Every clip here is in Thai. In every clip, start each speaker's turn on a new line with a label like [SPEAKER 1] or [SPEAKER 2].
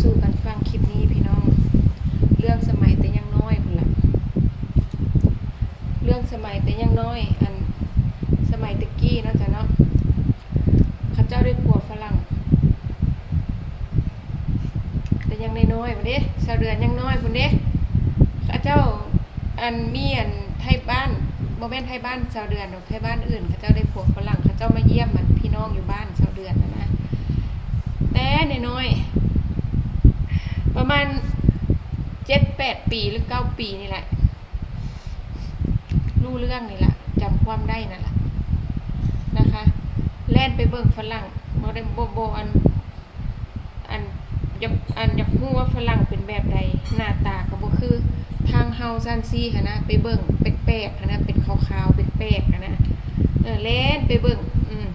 [SPEAKER 1] สู่กันฟังคลิปนี้พี่น้อง เรื่องสมัยแต่ยังน้อยพุ่นละเรื่องสมัยแต่ยังน้อย อันสมัยตะกี้นะจ้ะเนาะข้าเจ้าได้ผัวฝรั่ง แต่ยังในน้อยๆพุ่นเด้ชาวเรือนยังน้อยพุ่นเด้ข้าเจ้าอันมีอันไทยบ้านบ่แม่นไทยบ้านชาวเรือนดอไทยบ้านอื่นเขาเจ้าได้ผัวฝรั่งเขาเจ้ามาเยี่ยมมันพี่น้องอยู่บ้านชาวเรือนนะนะแต่ในน้อย ประมาณเจ็ดแปดปีหรือเก้าปีนี่แหละ รู้เรื่องนี่แหละจำความได้นั่นแหละนะคะแล่นไปเบิ่งฝรั่งโมเดมโบโบอันอันอยากอันอยากรู้ว่าฝรั่งเป็นแบบใดหน้าตาก็บ่คือทางเฮาซันซี่ค่ะนะไปเบิ่งแปลกๆค่ะนะเป็นขาวๆแปลกๆค่ะนะเออเล่นไปเบิ่งอืม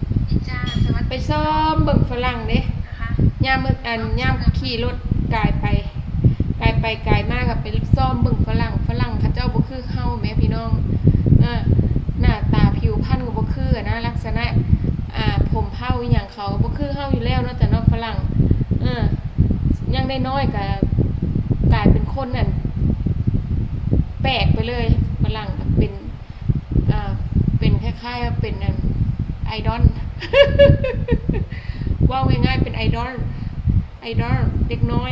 [SPEAKER 2] จ้าสวัส
[SPEAKER 1] ไป
[SPEAKER 2] ดี
[SPEAKER 1] ซ้อมเบิ่งฝรั่งเด้
[SPEAKER 2] นะคะ
[SPEAKER 1] ย่ามมืออันย่ามขี่รถ กายไปกายไปกายมากกับไปซ่อมบิ่งฝรั่งฝรั่งเขาเจ้าบ่คือเฮาแหม่พี่น้องเออหน้าตาผิวพรรณก็บ่คือนะลักษณะอ่าผมเผาอย่างเขาบ่คือเฮาอยู่แล้วเนาะแต่นาะฝรั่งเออยังได้น้อยก็กลายเป็นคนนั่นแปลกไปเลยฝรั่งก็เป็นอ่าเป็นคล้ายๆว่าเป็นไอดอลว่าง่ายๆเป็นไอดอล ไอดอลเด็กน้อย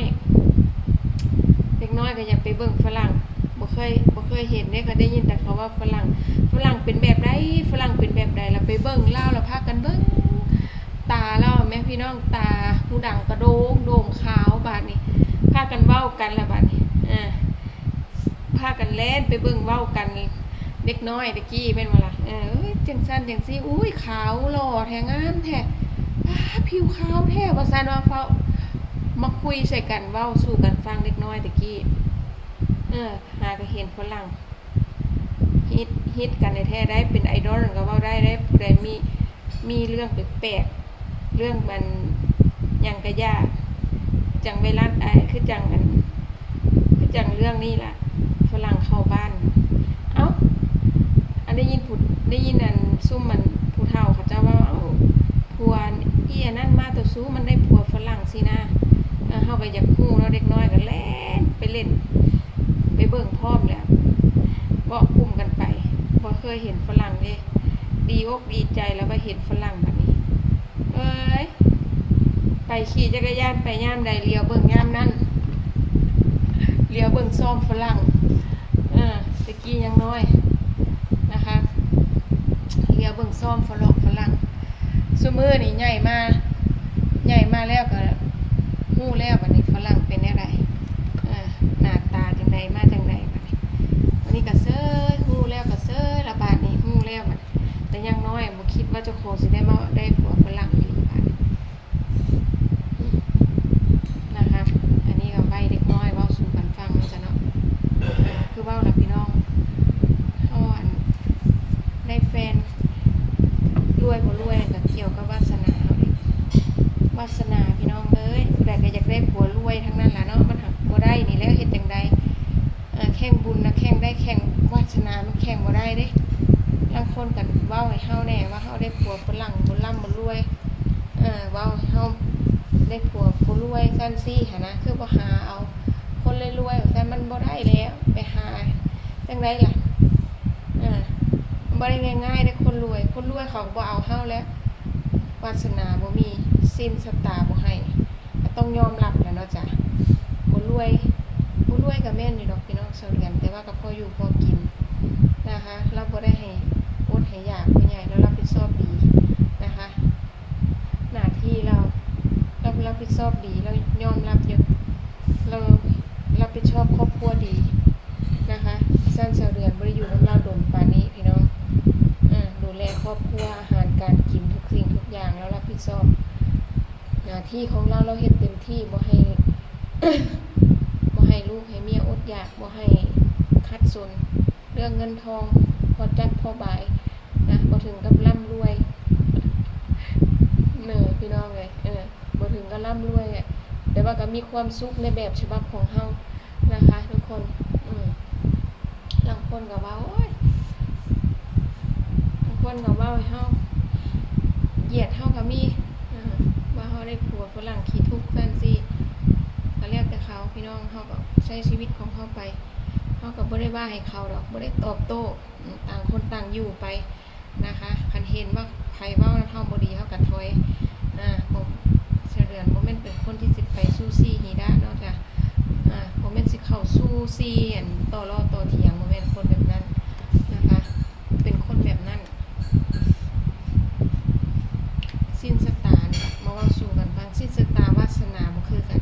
[SPEAKER 1] เด็กน้อยก็อยากไปเบิ่งฝรั่งบ่เคยบ่เคยเห็นเด้ก็ได้ยินแต่เขาว่าฝรั่งฝรั่งเป็นแบบใดฝรั่งเป็นแบบใดแล้วไปเบิ่งเล่าแล้วพากันเบิ่งตาเล่าแม่พี่น้องตาหูดังกระโดงโด่งขาวบาดนี้พากันเว้ากันละบาดนี้อ่าพากันเล่นไปเบิ่งเว้ากันเด็กน้อยตะกี้แม่นบ่ล่ะเออเอ้ยจังซั่นจังซี่อุ้ยขาวหล่อแท้งามแท้ผิวขาวแท้ว่าซั่นว่าเขา มาคุยใส่กันเว้าสู่กันฟังเล็กน้อยตะกี้ เออ หาก็เห็นฝรั่งฮิตฮิตกันในแท้ได้เป็นไอดอลก็เว้าได้ได้ผู้ใดมีมีเรื่องแปลกๆเรื่องมันยังกะยากจังเวลาไอคือจังอันคือจังเรื่องนี้ล่ะฝรั่งเข้าบ้าน เอ้าอันได้ยินผู้ได้ยินอันซุ่มมันผู้เฒ่าเขาจ้าว่าเอ้าผัวอีอันนั้นมาตัวซู้มันได้ผัวฝรั่งสินะ ก็อยากฮู้เนาะเด็กน้อยก็แล่นไปเล่น ไปเบิ่งพร้อมแหล้วเว้ากลุ่มกันไปบ่เคยเห็นฝรั่งเด้ดีอกดีใจแล้วว่าเห็นฝรั่งแบัดนี้เอ้ยไปขี่จักรยานไปย่ามใดเลี้ยวเบิ่งย่ามนั้นเลี้ยวเบิ่งซ่อมฝรั่งเออตะกี้ยังน้อยนะคะเลี้ยวเบิ่งซ่อมฝรั่งฝรั่งซุมือนี่ใหญ่มาใหญ่มาแล้วก็ ฮู้แล้วบัดนี้ฝรั่งเป็นแนวใดเออหน้าตาจังใดมาจังใดบัดนี้วันนี้ก็เซ้ยหู้แล้วก็เซ้ยระบาดนี้หู้แล้วบัดแต่ยังน้อยบ่คิดว่าเจ้าของสิได้มาได้ผัวฝรั่งอีหลีบัดนี้นะคะ อันนี้ก็ไว้เด็กน้อยเว้าสู่กันฟังเนาะจ้ะเนาะเออคือเว้าล่ะพี่น้องเฮาอันได้แฟน รวยบ่รวยก็เกี่ยวกับวาสนาเอาเองวาสนาพี่น้องเอ้ยผู้ใดก็อยากได้ผั วยทั้งนั้นล่ะเนาะมันหักบ่ได้นี่แล้วเฮ็ดจังใดแข่งบุญนะแข่งได้แข่งวาสนา มันแข่งบ่ได้เด้ลางคนกันเว้าให้เฮาแน่ว่าเฮาได้ผัวฝรั่งบ่ร่ำบ่รวย เออเว้าให้เฮาได้ผัวผู้รวยซั่นซี่หั่นนะคือบ่หาเอา คนรวยๆว่าซั่นมันบ่ได้แล้วไปหาจังไดล่ะเออบ่ได้ง่ายๆได้คนรวย คนรวยเขาบ่เอาเฮาแล้ววาสนาบ่มีสิ้นสตาร์บ่ให้ ต้องยอมรับแล้วเนาะจ้ะบ่รวยบ่รวยก็แม่นอยู่ดอกพี่น้องเสาเรียนแต่ว่าก็พออยู่พอกินนะคะเราบ่ได้ให้อดให้อยากผู้ใหญ่แล้วรับผิดชอบดีนะคะ หน้าที่เราเรารับผิดชอบดีเรายอมรับอยู่เรารับผิดชอบครอบครัวดีนะคะสั้นเสาเดือนบริอยู่น้ำเราดมปานนี้พี่น้องอ่าดูแลครอบครัวอาหารการกินทุกสิ่งทุกอย่างแล้วรับผิดชอบ หน้าที่ของเราเราเฮ็ดเต็มที่บ่ให้บ่ให้ลูกให้เมียอดอยากบ่ให้คัดสนเรื่องเงินทองพอจัดพอบายนะบ่ถึงกับร่ำรวยเนอยพี่น้องเลยเออบ่ถึงกับร่ำรวยอะแต่ว่าก็มีความสุขในแบบฉบับของเฮานะคะ ทุกคนอืมบางคนก็ว่าโอ้ยบางคนก็ว่าเฮาเหยียดเฮาก็มี ได้ผัวฝรั่งขี้ทุกข์กันสิก็พี่น้องเขาก็ใช้ชีวิตของเขาไปเขาก็บ่ได้ว่าให้เขาดอกบ่ได้ตอบโต้ต่างคนต่างอยู่ไปนะคะคันเห็นว่าไผเว้าเฮาบดีเขาก็ถอยอ่าผมเสเดือนบ่แม่นเป็นคนที่สิไปสู้ซี่ฮีด้าเนาะจ้ะอ่าบ่แม่นสิเข้าสู้ซี่อันต่อล้อต่อเถียงบ่แม่นคนแบบนั้นนะคะ เป็นคนแบบนั้น สิ้นสตาร์เนี่ยมาเว่าสู่กันฟังสิ้นสตาร์วาสนาบ่คือกัน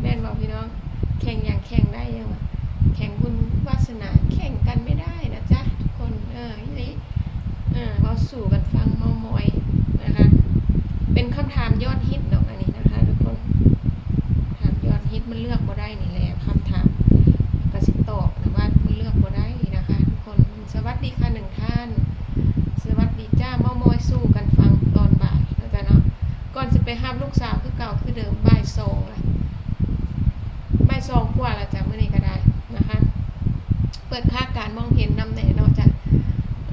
[SPEAKER 1] แม่นบอกพี่น้อง แข่งอย่างแข่งได้ยังวะแข่งบุญวาสนาแข่งกันไม่ได้นะจ๊ะทุกคน เอออีหลีเออเว้าสู่กันฟังเมามอยนะคะ เป็นคำถาม ยอดฮิตดอกอันนี้นะคะทุกคนถามยอดฮิตมันเลือกบ่ได้นี่แหละคำถามกระสิตอบนะว่ามันเลือกบ่ได้นะคะทุกคนสวัสดีค่ะหนึ่งท่าน สวัสดีจ้าเมามอยสู้กันฟังตอนบ่ายนะจ๊ะเนาะก่อนจะไปห้ามลูกสาวคือเก่าคือเดิมบ่ายสองละบ่ายสองกว่าละจ้ะเมื่อนี้ก็ได้นะคะ เปิดค่าการมองเห็นนำไหนเนาะจ้ะ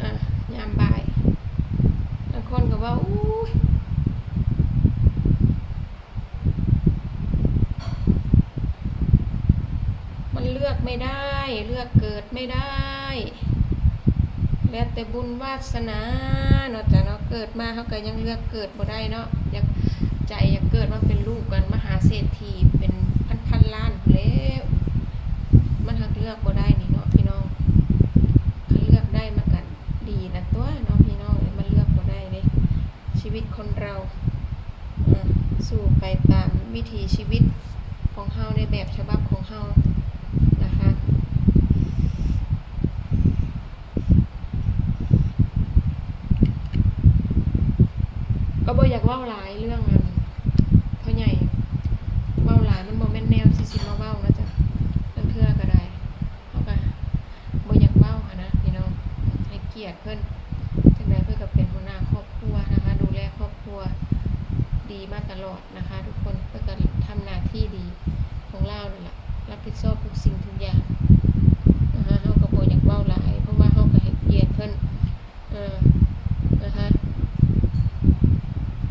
[SPEAKER 1] อ่ายามบ่ายบางคนก็ว่าอู้ยมันเลือกไม่ได้ เลือกเกิดไม่ได้ แล้วแต่บุญวาสนาเนาะจ้ะเนาะเกิดมาเขาก็ยังเลือกเกิดบ่ได้เนาะอยากใจอยากเกิดมาเป็นลูกกันมหาเศรษฐีเป็นพันพันล้านแล้วมันหักเลือกบ่ได้นี่เนาะพี่น้องคันเลือกได้มากันดีนะตัวเนาะพี่น้องมันเลือกบ่ได้เด้ชีวิตคนเราสู่ไปตามวิถีชีวิตของเฮาในแบบฉบับของเฮานะคะ ก็บ่อยากเว้าหลายเรื่องนั้นเพราะใหญ่เว้าหลายมันบ่แม่นแนวสิสิมาเว้านะจ๊ะเรื่องเทื่อก็ได้เฮาก็บ่อยากเว้าหันนะพี่น้องให้เกียรติเพิ่นจังไดเพิ่นก็เป็นหัวหน้าครอบครัวนะคะ ดูแลครอบครัวดีมาตลอดนะคะ ทุกคนเพิ่นก็ทำหน้าที่ดีของเรานั่นล่ะรับผิดชอบทุกสิ่งทุกอย่างนะคะเฮาก็บ่อยากเว้าหลาย เพราะว่าเฮาก็ให้เกียรติเพิ่นเออนะคะ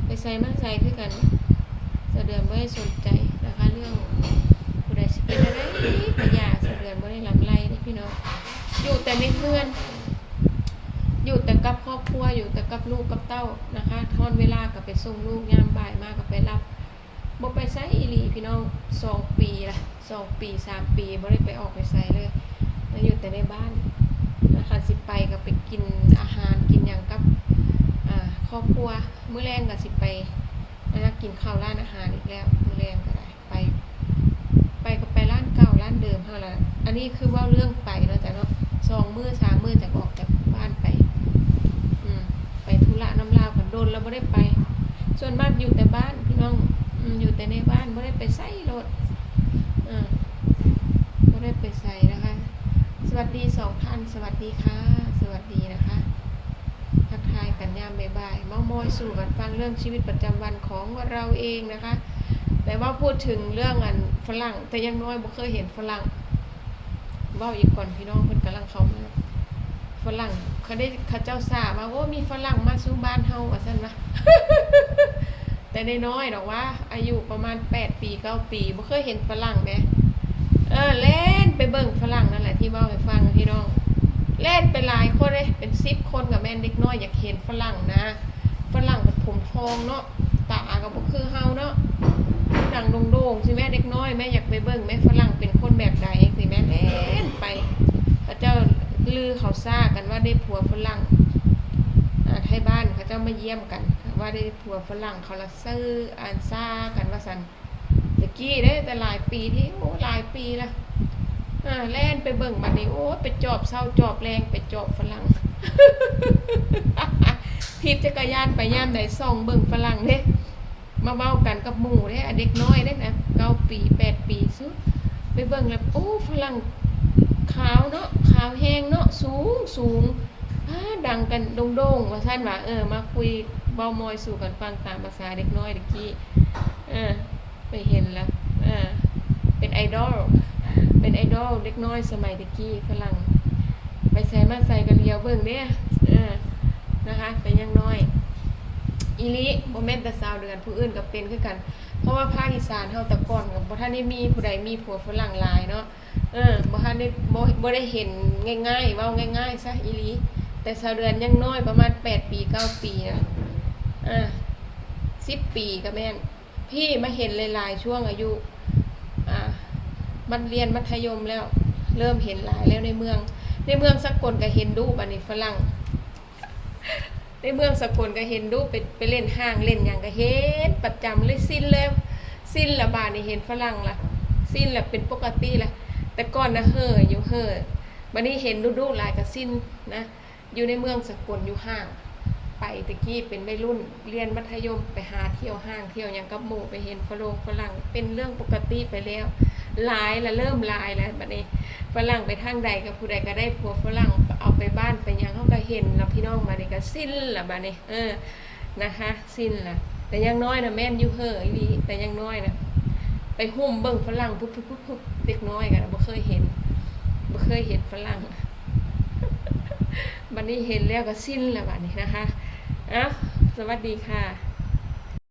[SPEAKER 1] ไปใส่มาใส่คือกันเสะเดือนไม่ได้สนใจนะคะเรื่องผู้ใดสิเป็นอะไรขยะเสะเดือนไม่ได้ลำไรนี่พี่น้องอยู่แต่ในเพื่อน อยู่แต่กับครอบครัวอยู่แต่กับลูกกับเต้านะคะทอนเวลากับไปส่งลูกยามบ่ายมากกับไปรับบ่ไปไซอีหลีพี่น้องสองปีละสองปีสามปีบ่ได้ไปออกไปไซเลยอยู่แต่ในบ้านนะคะสิไปก็ไปกินอาหารกินอย่างกับ ครอบครัวมื้อแรงก็สิไปนะกินข้าวร้านอาหารอีกแล้วมื้อแรงก็ได้ไป ไปก็ไปร้านเก่าร้านเดิมเท่านั้นอันนี้คือว่าเรื่องไปเนาะจ้ะเนาะสองมื้อสามมื้อจะออกจากบ้านไป อืมไปธุระน้ำลาวกันโดนแล้วไม่ได้ไป ส่วนมากอยู่แต่บ้านพี่น้องอืมอยู่แต่ในบ้านไม่ได้ไปใส่รถอ่าไม่ได้ไปใส่นะคะ สวัสดีสองท่านสวัสดีค่ะ สวัสดีนะคะ ทักทายกันยาม บ่ายๆเมามอยสู่กันฟังเรื่องชีวิตประจำวันของเราเองนะคะ แต่ว่าพูดถึงเรื่องอันฝรั่ง แต่ยังน้อยบ่เคยเห็นฝรั่งว่าอีกก่อนพี่น้องเพิ่นกำลังเขาฝรั่งเขาได้เขาเจ้าสาวมาโอ้มีฝรั่งมาสู่บ้านเฮาว่าซั่นนะแต่ในน้อยดอกว่า อายุประมาณ8ปี9ปีบ่เคยเห็นฝรั่งแหมเออเล่นไปเบิ่งฝรั่งนั่นแหละที่เว้าให้ฟังพี่น้อง เล่นเป็นหลายคนเลยเป็นซิปคนกับแม่นเด็กน้อยอยากเห็นฝรั่งนะฝรั่งกับผมทองเนาะตากับบ่คือเฮาเนาะดังโด่งๆสิแม่เด็กน้อยแม่อยากไปเบิ่งแม่ฝรั่งเป็นคนแบบใดสิแม่เล่นไปเขาเจ้าลือเขาซ่ากันว่าได้ผัวฝรั่งไทยบ้านเขาเจ้ามาเยี่ยมกัน ว่าได้ผัวฝรั่งเขาละซื้ออ่านซ่ากันว่าสันตะกี้เด้แต่หลายปีที่โอ้หลายปีละ อ่าแล่นไปเบิ่งบัดนี้โอ้ไปจอบเศร้าจอบแรงไปจอบฝรั่งทีบจักรยานไปย่ามใดส่องเบิ่งฝรั่งเด้มาเว้ากันกับหมู่เด้อะเด็กน้อยเด้นะเก้าปีแปดปีซุไปเบิ่งแล้วโอ้ฝรั่งขาวเนาะขาวแห้งเนาะสูงสูงอ่าดังกันโด่งๆว่าท่านว่าเออมาคุยเบามอยสู่กันฟังตามภาษาเด็กน้อยเด็กกี้เออไปเห็นแล้วเออเป็นไอดอล เป็นไอดอลเล็กน้อยสมัยตะกี้ฝรั่ง ไปใส่มาใส่กันเลียวเบิ่งเด้อเออนะคะเป็นยังน้อย อีลิบ่แม่นแต่สาวเดือนผู้อื่นก็เป็นคือกัน เพราะว่าภาคอีสานเฮาแต่ก่อนก็บ่ทันได้มีผู้ใดมีผัวฝรั่งหลายเนาะเออบ่ทันได้บ่บ่ได้เห็นง่ายๆเว้าง่ายๆซะอีลีแต่สาวเดือนยังน้อยประมาณ8ปี9ปีนะอ่า10 ปีก็แม่นพี่มาเห็นหลายๆช่วงอายุ มันเรียนมัธยมแล้ว เริ่มเห็นหลายแล้วในเมือง ในเมืองสกลก็เห็นดูบัดนี้ฝรั่ง ในเมืองสกลก็เห็นดูไปไปเล่นห้างเล่นอย่างก็เห็นประจำเลยสิ้นแล้วสิ้นละบาทนี่เห็นฝรั่งละสิ้นละเป็นปกติละแต่ก่อนนะเฮ่ออยู่เฮ่อบัดนี้เห็นดูดูลายก็สิ้นนะอยู่ในเมืองสกลอยู่ห้าง ไปตะกี้เป็นวัยรุ่นเรียนมัธยมไปหาเที่ยวห้างเที่ยวหยังกับหมู่ไปเห็นฝรั่งฝรั่งเป็นเรื่องปกติไปแล้ว ลายและเริ่มลายแล้วบัดนี้ฝรั่งไปทางใดกับผู้ใดก็ได้ผัวฝรั่งเอาไปบ้านไปยังเขาก็เห็นแล้วพี่น้องมานี่ก็สิ้นละบัดนี้เออนะคะสิ้นละแต่ยังน้อยนะแม่นอยู่เห่ออีหลีแต่ยังน้อยนะไปหุ่มเบิ่งฝรั่งปุ๊บปุ๊บปุ๊บปุ๊บเด็กน้อยกันบ่เคยเห็นบ่เคยเห็นฝรั่งบัดนี้เห็นแล้วก็สิ้นล้วบัดนี้นะคะอ้าวสวัสดีค่ะ